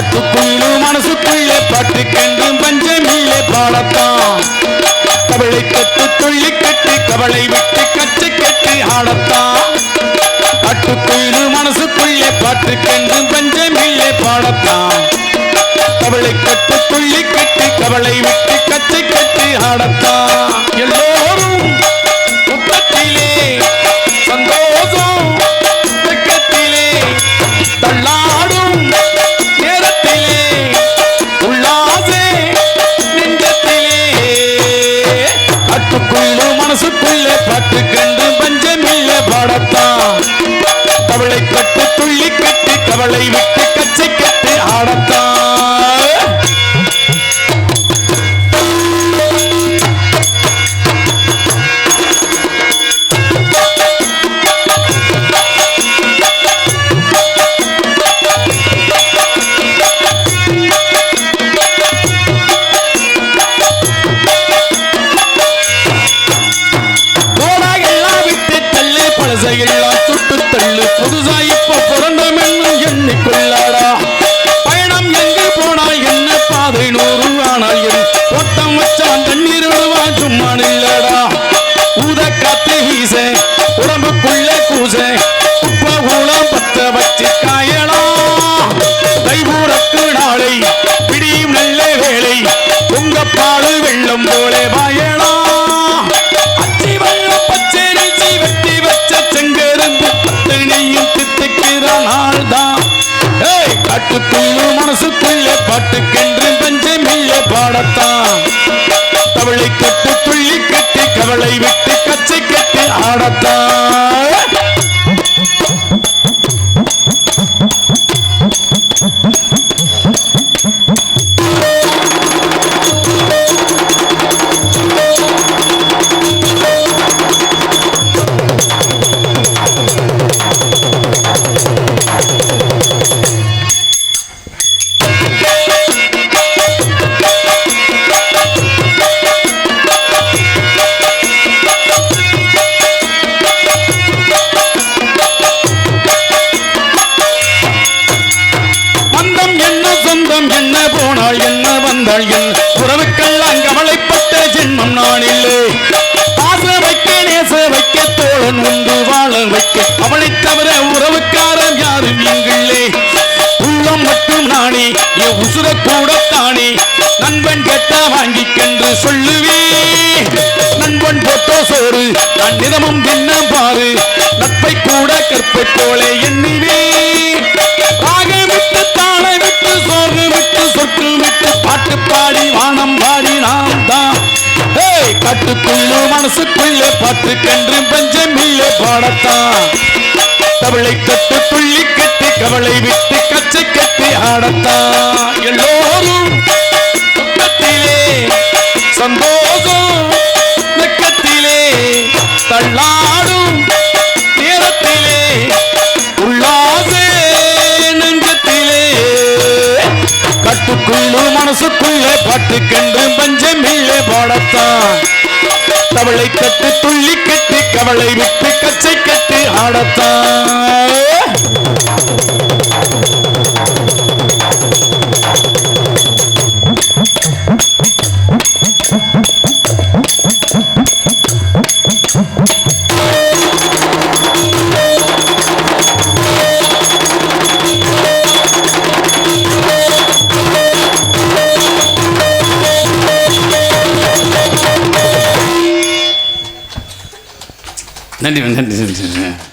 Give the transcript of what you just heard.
கட்டுக்குள்ளு மனசுக்குள்ளே பாட்டு கண்டும் பஞ்சமில்லே பாடத்தான். கவலை கட்டு துள்ளி கட்டி கவலை விட்டு கச்சு கட்டி ஆடத்தான். கட்டுக்குள்ளு மனசுக்குள்ளே பாட்டு கண்டும் பஞ்சமில்லே பாடத்தான். கவலை கட்டு துள்ளி கட்டி கவலை விட்டு கச்சு கட்டி ஆடத்தான். எல்லோ மனசுக்குள்ளே பட்டு கண்டு பஞ்சமில்ல பாடத்தான். கவலை கட்டு துள்ளி கட்டி கவலை விட்டு கச்சை கட்டி தள்ளு சுட்டு தள்ளு. புதுசா இப்ப பிறந்தோம் என்னும் எண்ணிக்கொள்ளாடா. பயணம் எங்கு போனால் என்ன பாதை நூறு ஆனால் என் ஓட்டம் வச்சான் தண்ணீர் விடுவான் சும்மா நில்லடா ஊத காத்து வீச உடம்புக்குள்ள கூச. உப்ப ஊனம் பத்த வச்சு காயலாம் தைபூரக்கு நாளை பிடியும் நல்ல வேலை உங்க பாலு வெள்ளம் போலே வாயலாம் ஆடத்தான் தவளை கட்டு துள்ளி கட்டி கவலை விட்டு கச்சை கட்டி ஆடத்தான். போனாள் என்ன வந்தாள் என் உறவுக்கெல்லாம் கவலைப்பட்ட ஜென்மம் நான் இல்லை பாச வைக்க நேச வைக்க தோழன் உண்டு வாழ வைக்க அவளை தவிர உறவுக்காரன் யாரும் இங்கில்லே. உள்ளம் மட்டும் நானே என் உசுர கூட தானே. நண்பன் கேட்டா வாங்கிக்கென்று சொல்லுவே நண்பன் போட்டோ சோறு நான் நிதமும் தின்ன பாரு. நட்பை கூட கற்பை போல எண்ணிவே மனசுக்குள்ள பத்து கன்று பஞ்சமில்ல பாடத்தான். கவலை கட்டு துள்ளி கட்டி கவலை விட்டு கச்சை கட்டி ஆடத்தான். எல்லோரும் துக்கத்திலே சந்தோஷம் வெட்கத்திலே தள்ளாடும் நேரத்திலே உல்லாசே நெஞ்சத்திலே. கட்டுக்குள்ளும் மனசுக்குள்ளே பாட்டுக்கென்று பஞ்சமில்லே பாடத்தான். தவளை கட்டு துள்ளி கட்டி கவலை விட்டு கச்சை 那你们那你们那你们。